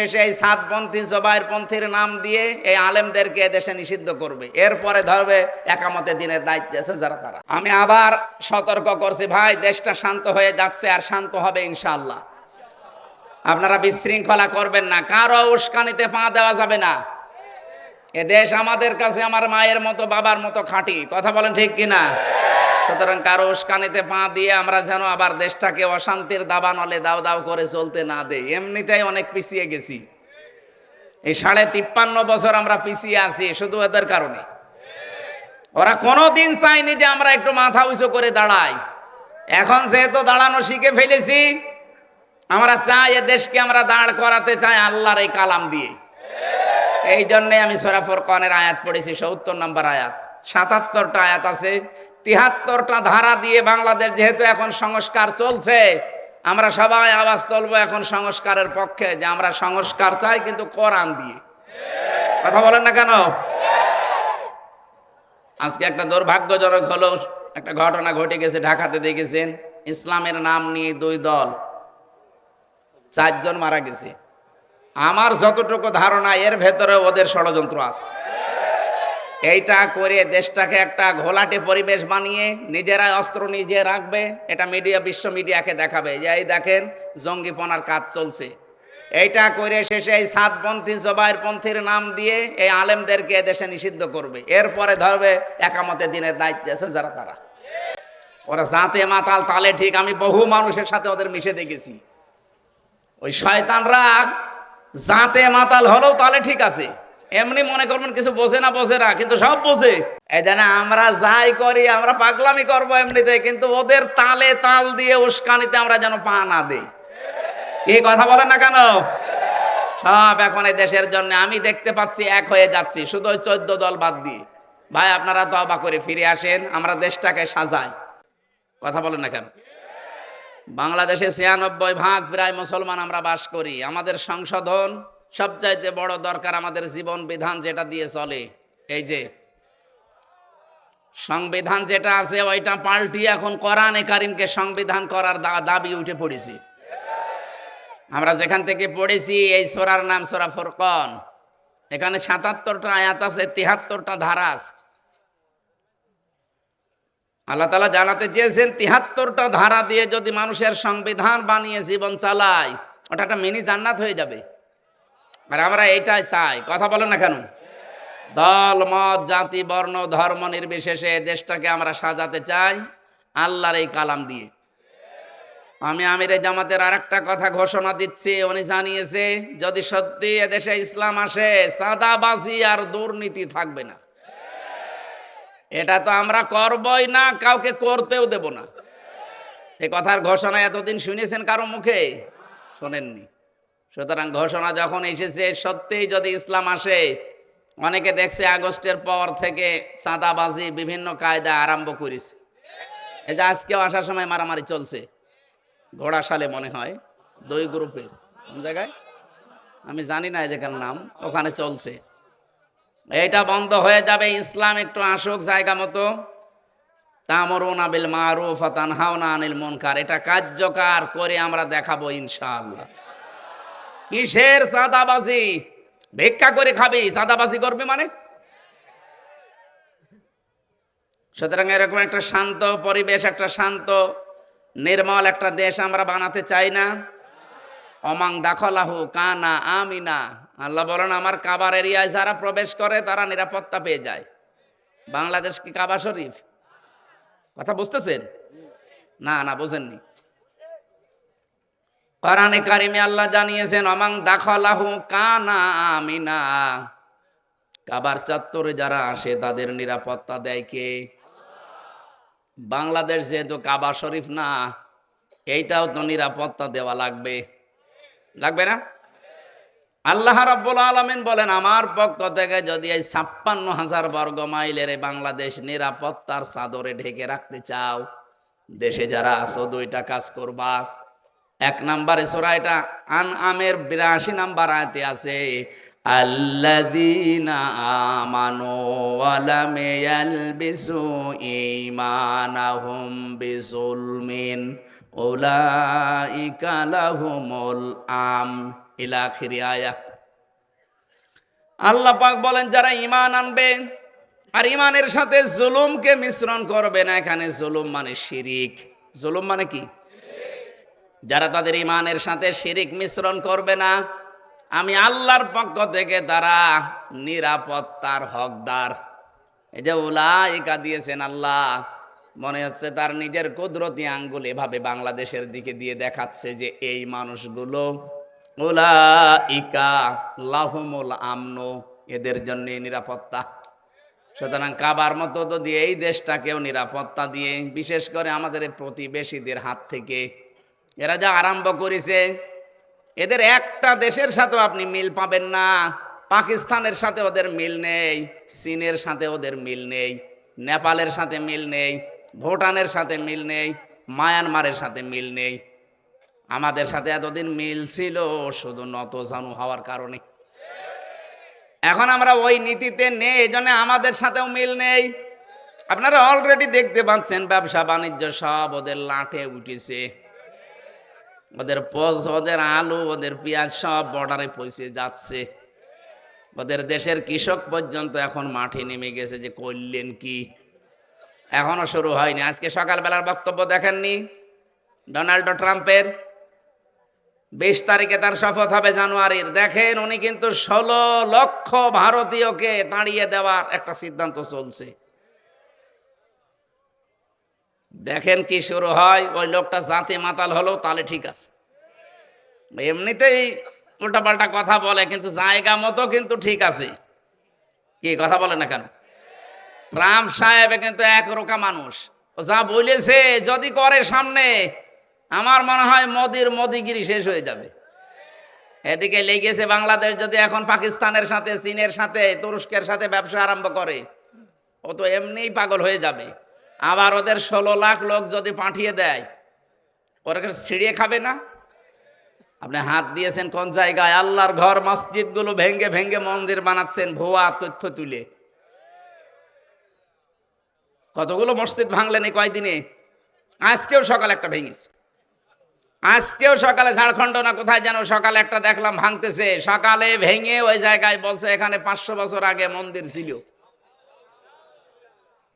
শেষে এই সাতপন্থী জবাইর পন্থীর নাম দিয়ে এই আলেমদেরকে দেশে নিষিদ্ধ করবে। এরপরে ধরবে একামতে দিনের দায়িত্ব আছে যারা তারা। আমি আবার সতর্ক করছি, ভাই, দেশটা শান্ত হয়ে যাচ্ছে আর শান্ত হবে ইনশাল্লাহ আপনারা বিশৃঙ্খলা করবেন না, কারও উস্কানিতে পা দেওয়া যাবে না। এ দেশ আমাদের কাছে আমার মায়ের মতো, বাবার মতো খাঁটি। কথা বলেন ঠিক কিনা? সুতরাং কারও উস্কানিতে পা দিয়ে আমরা যেন আবার দেশটাকে অশান্তির দাবানলে দাও দাও করে চলতে না দেই। এমনিতেই অনেক পিছিয়ে গেছি। এই সাড়ে তিপ্পান্ন বছর আমরা পিছিয়ে আছি, শুধু এদের কারণে। ওরা কোনোদিন চাইনি যে আমরা একটু মাথা উঁচু করে দাঁড়াই। এখন যেহেতু দাঁড়ানো শিখে ফেলেছি, আমরা চাই এ দেশকে আমরা দাঁড় করাতে চাই আল্লাহর এই কালাম দিয়ে। এই জন্যে আমি সরাফর কনের আয়াত পড়েছি, সত্তর নম্বর আয়াত। সাতাত্তরটা আয়াত আছে তিহাত্তরটা ধারা দিয়ে বাংলাদেশ যেহেতু এখন সংস্কার চলছে, আমরা সবাই আওয়াজ তুলবো এখন সংস্কারের পক্ষে যে আমরা সংস্কার চাই কিন্তু কোরআন দিয়ে। কথা বলেন না কেন? আজকে একটা দুর্ভাগ্যজনক হলো, একটা ঘটনা ঘটে গেছে, ঢাকাতে দেখেছেন, ইসলামের নাম নিয়ে দুই দল, চারজন মারা গেছে। আমার যতটুকু ধারণা, এর ভেতরে ওদের ষড়যন্ত্র আছে। এইটা করে দেশটাকে একটা ঘোলাটে পরিবেশ বানিয়ে নিজেরাই অস্ত্র নিজে রাখবে, এটা মিডিয়া বিশ্ব মিডিয়াকে দেখাবে। যে এই দেখেন, জঙ্গিপনার কাজ চলছে। এইটা করে শেষে এই সাতপন্থী জবাইর পন্থীর নাম দিয়ে এই আলেমদেরকে দেশে নিষিদ্ধ করবে। এরপরে ধরবে একামতে দিনের দায়িত্ব আছে যারা তারা। ওরা জাতে মাতাল, তালে ঠিক, আমি বহু মানুষের সাথে ওদের মিশে দেখেছি। ওই শয়তানরা জাতে মাতাল হলেও তালে ঠিক আছে। এমনি মনে করবেন কিছু বোঝে না বোঝে না, কিন্তু সব বোঝে। এই জানে আমরা যাই করি, আমরা পাগলামি করব এমনিতে, কিন্তু ওদের তালে তাল দিয়ে উস্কানিতে আমরা যেন পা না দিই। এই কথা বলেন না কেন? সব এখন এই দেশের জন্য আমি দেখতে পাচ্ছি, এক হয়ে যাচ্ছি। শুধু ওই চোদ্দ দল বাদ দিয়ে। ভাই, আপনারা তবা করে ফিরে আসেন, আমরা দেশটাকে সাজাই। কথা বলেন না কেন? বাংলাদেশে ছিয়ানব্বই ভাগ প্রায় মুসলমান আমরা বাস করি। আমাদের সংশোধন সবচাইতে বড় দরকার আমাদের জীবন বিধান যেটা দিয়ে চলে, এই যে সংবিধান যেটা আছে ওইটা পাল্টি এখন কোরআনে কারিমকে সংবিধান করার দাবি উঠে পড়েছি। আমরা যেখান থেকে পড়েছি এই সোরার নাম সোরা ফুরকন। এখানে সাতাত্তরটা আয়াত আছে, তিহাত্তরটা ধারা আছে। আল্লাহ তালা জানাতে চেয়েছেন, তিহাত্তরটা ধারা দিয়ে যদি মানুষের সংবিধান বানিয়ে জীবন চালায়, ওটা একটা মিনি জান্নাত হয়ে যাবে। আর আমরা এইটাই চাই। কথা বলেন না কেন? দল, মত, জাতি, বর্ণ, ধর্ম নির্বিশেষে দেশটাকে আমরা সাজাতে চাই আল্লাহর এই কালাম দিয়ে। আমি আমির জামাতের আর একটা কথা ঘোষণা দিচ্ছি, উনি জানিয়েছে, যদি সত্যি এদেশে ইসলাম আসে, সাদাবাজি আর দুর্নীতি থাকবে না। এটা তো আমরা করবই না, কাউকে করতেও দেব না। এ কথার ঘোষণা এতদিন শুনেছেন কারও মুখে? শোনেননি। সুতরাং ঘোষণা যখন এসেছে, সত্যিই যদি ইসলাম আসে, অনেকে দেখছে আগস্টের পর থেকে চাঁদাবাজি বিভিন্ন কায়দা আরম্ভ করেছে। এই যে আজকেও আসার সময় মারামারি চলছে। ঘোড়াশালে মনে হয়, দুই গ্রুপের। কোন জায়গায়? আমি জানি না এদের নাম, ওখানে চলছে। এটা বন্ধ হয়ে যাবে, ইসলাম একটু আসুক জায়গা মতো। তামরুন আনিল মুনকার। এটা কার্যকর করে আমরা দেখাবো ইনশাআল্লাহ। কিসের সাদাবাজি ভিক্ষা করে খাবি সাদাবাজি করবে মানে? সুতরাং এরকম একটা শান্ত পরিবেশ, একটা শান্ত, নির্মল একটা দেশ আমরা বানাতে চাই না। অমাং দাখলাহু কানা আমিনা। আল্লাহ বলেন, আমার কাবার এরিয়ায় যারা প্রবেশ করে, তারা নিরাপত্তা পেয়ে যায়। বাংলাদেশ কি কাবা শরীফ? কথা বুঝতেছেন? না না, বোঝেননি। কোরআনে কারিমে আল্লাহ জানিয়েছেন অমাং দাখলাহু কানা আমিনা। কাবার চত্বরে যারা আসে, তাদের নিরাপত্তা দেয় কে? বাংলাদেশ যেহেতু কাবা শরীফ না, এইটাও তো নিরাপত্তা দেওয়া লাগবে। লাগবে না? আল্লাহ রাব্বুল আলামিন বলেন, আমার পক্ষ থেকে যদি এই ছাপ্পান্ন হাজার বর্গ মাইলের বাংলাদেশ নিরাপত্তার চাদরে ঢেকে রাখতে চাও, দেশে যারা আছো দুইটা কাজ করবা। এক নাম্বারে সোরা এটা আন আমের বিরাশি নাম্বার আয়তে আছে, আল্লাযীনা আমানু ওয়া লাম ইয়ালবিসু ঈমানাহুম বিজুলমিন উলাইকা লাহুমুল আম, ইলা আখিরি আয়া। আল্লাহ পাক বলেন, যারা ঈমান আনবে আর ঈমানের সাথে জুলুমকে মিশ্রণ করবে না, এখানে জুলুম মানে শিরিক। জুলুম মানে কি? যারা তাদের ইমানের সাথে শিরিক মিশ্রণ করবে না, আমি আল্লাহর পক্ষ থেকে তারা নিরাপত্তার হকদার। এই যে ওলা উলাইকা দিয়েছেন আল্লাহ, মনে হচ্ছে তার নিজের কুদরতি আঙ্গুল এভাবে বাংলাদেশের দিকে দিয়ে দেখাচ্ছে যে এই মানুষগুলো উলাইকা লাহুমুল আমনো, এদের জন্য নিরাপত্তা। সুতরাং কাবার মতো তো দিয়ে এই দেশটাকেও নিরাপত্তা দিয়ে, বিশেষ করে আমাদের প্রতিবেশীদের হাত থেকে এরা যা আরম্ভ করেছে, এদের একটা দেশের সাথেও আপনি মিল পাবেন না, পাকিস্তানের সাথে ওদের মিল নেই, চীনের সাথে ওদের মিল নেই, নেপালের সাথে মিল নেই, ভুটানের সাথে মিল নেই, মায়ানমারের সাথে মিল নেই। আমাদের সাথে এতদিন মিল ছিল, শুধু নত জানু হওয়ার কারণে। এখন আমরা ওই নীতিতে নেই, এই জন্য আমাদের সাথেও মিল নেই। আপনারা অলরেডি দেখতে পাচ্ছেন, ব্যবসা, বাণিজ্য সব ওদের লাঠে উঠেছে। ওদের পোজ, ওদের আলু, ওদের পেঁয়াজ সব বর্ডারে পৌঁছে যাচ্ছে। ওদের দেশের কৃষক পর্যন্ত এখন মাঠে নেমে গেছে যে করলেন কি? এখনও শুরু হয়নি। আজকে সকালবেলার বক্তব্য দেখেননি? ডোনাল্ড ট্রাম্পের বিশ তারিখে তার শপথ হবে জানুয়ারির। দেখেন, উনি কিন্তু ষোলো লক্ষ ভারতীয়কে দাঁড়িয়ে দেওয়ার একটা সিদ্ধান্ত চলছে। দেখেন কি শুরু হয়, ওই লোকটা জাতি মাতাল হলো, তাহলে ঠিক আছে। এমনিতেই উল্টাপাল্টা কথা বলে, কিন্তু জায়গা মতো কিন্তু ঠিক আছে। কি কথা বলে না কেন? ট্রাম্প সাহেব কিন্তু এক রোকা মানুষ। ও যা বলেছে, যদি করে সামনে, আমার মনে হয় মোদির মোদিগিরি শেষ হয়ে যাবে। এদিকে লেগেছে বাংলাদেশ, যদি এখন পাকিস্তানের সাথে, চীনের সাথে, তুরস্কের সাথে ব্যবসা আরম্ভ করে, ও তো এমনিই পাগল হয়ে যাবে। আবার ওদের ষোলো লাখ লোক যদি পাঠিয়ে দেয়, ওরা ছিঁড়িয়ে খাবে না? আপনি হাত দিয়েছেন কোন জায়গায়? আল্লাহর ঘর, মসজিদগুলো ভেঙ্গে ভেঙ্গে মন্দির বানাচ্ছেন, ভুয়া তথ্য তুলে। কতগুলো মসজিদ ভাঙলেন এই কয়দিনে? আজকেও সকালে একটা ভেঙেছে। আজকেও সকালে ঝাড়খণ্ড না কোথায় যেন সকালে একটা দেখলাম ভাঙতেছে। সকালে ভেঙে ওই জায়গায় বলছে এখানে পাঁচশো বছর আগে মন্দির ছিল।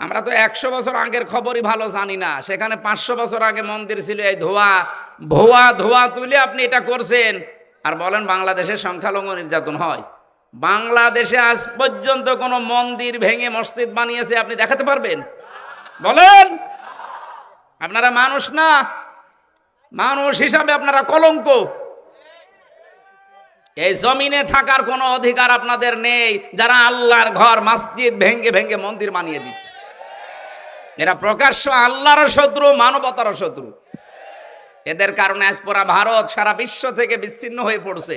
আমরা তো একশো বছর আগের খবরই ভালো জানি না। সেখানে পাঁচশো বছর আগে মন্দির ছিল এই ধোয়া। ভুয়া ধোয়া তুলে আপনি এটা করছেন। আর বলেন বাংলাদেশের সংখ্যালঘু নির্যাতন হয়। বাংলাদেশে আজ পর্যন্ত কোনো মন্দির ভেঙে মসজিদ বানিয়েছে, আপনি দেখাতে পারবেন? বলেন! আপনারা মানুষ না? মানুষ হিসাবে আপনারা কলঙ্ক। এই জমিনে থাকার কোনো অধিকার আপনাদের নেই। যারা আল্লাহর ঘর, মসজিদ ভেঙ্গে ভেঙ্গে মন্দির বানিয়ে দিচ্ছে। এরা প্রকাশ্য আল্লাহর শত্রু, মানবতার শত্রু। এদের কারণে আজ পুরা ভারত, সারা বিশ্ব থেকে বিচ্ছিন্ন হয়ে পড়ছে।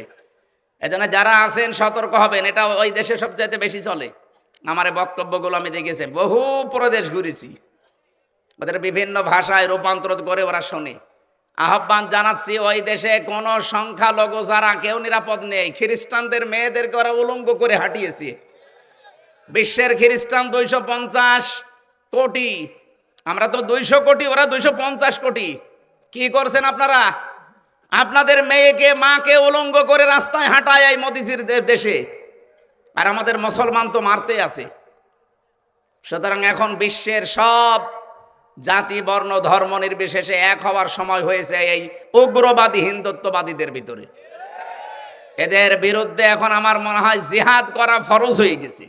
এজন্য যারা আছেন, সতর্ক হবেন। এটা ওই দেশে সবচাইতে বেশি চলে। আমার বক্তব্যগুলো আমি দেখেছি। বহু প্রদেশ ঘুরেছি। ওদের বিভিন্ন ভাষায় রূপান্তর করে ওরা শোনে। আহ্বান জানাচ্ছি, ওই দেশে কোনো সংখ্যালঘু যারা কেউ নিরাপদ নেই, খ্রিস্টানদের মেয়েদেরকে ওরা উলঙ্গ করে হাঁটিয়েছে। বিশ্বের খ্রিস্টান দুইশো পঞ্চাশ কোটি। আমরা তো দুইশো কোটি, ওরা দুইশো পঞ্চাশ কোটি। কি করছেন আপনারা? আপনাদের মেয়েকে, মাকে উলঙ্গ করে রাস্তায় হাঁটায় এই মোদিজির দেশে। আর আমাদের মুসলমান তো মারতে আছে। সুতরাং এখন বিশ্বের সব জাতি, বর্ণ, ধর্ম নির্বিশেষে এক হওয়ার সময় হয়েছে এই উগ্রবাদী হিন্দুত্ববাদীদের ভিতরে। এদের বিরুদ্ধে এখন আমার মনে হয় জিহাদ করা ফরজ হয়ে গেছে।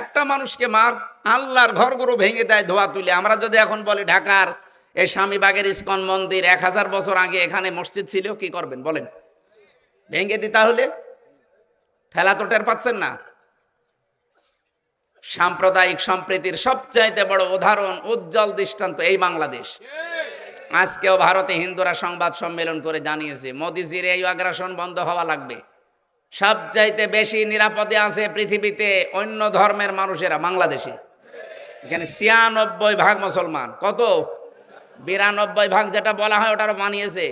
একটা মানুষকে মার, আল্লাহর ঘরগুলো ভেঙে দেয়, ধোয়া তুলে। আমরা যদি এখন বলি ঢাকার এই স্বামীবাগের ইস্কন মন্দির এক হাজার বছর আগে এখানে মসজিদ ছিল, কি করবেন বলেন? ভেঙে দি তাহলে? ফেলা তো টের পাচ্ছেন না। সাম্প্রদায়িক সম্প্রীতির সবচাইতে বড় উদাহরণ, উজ্জ্বল দৃষ্টান্ত এই বাংলাদেশ। আজকেও ভারতে হিন্দুরা সংবাদ সম্মেলন করে জানিয়েছে, মোদিজির এই আগ্রাসন বন্ধ হওয়া লাগবে। সবচাইতে বেশি নিরাপদে আছে পৃথিবীতে অন্য ধর্মের মানুষেরা, বাংলাদেশে। এখানে ছিয়ানব্বই ভাগ মুসলমান। কত? বিরানব্বই ভাগ যেটা বলা হয় ওটারও মানিয়েছে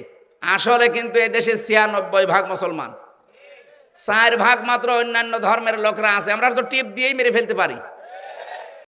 আসলে কিন্তু এই দেশে ছিয়ানব্বই ভাগ মুসলমান। চার ভাগ মাত্র অন্যান্য ধর্মের লোকরা আছে। আমরা তো টিপ দিয়েই মেরে ফেলতে পারি।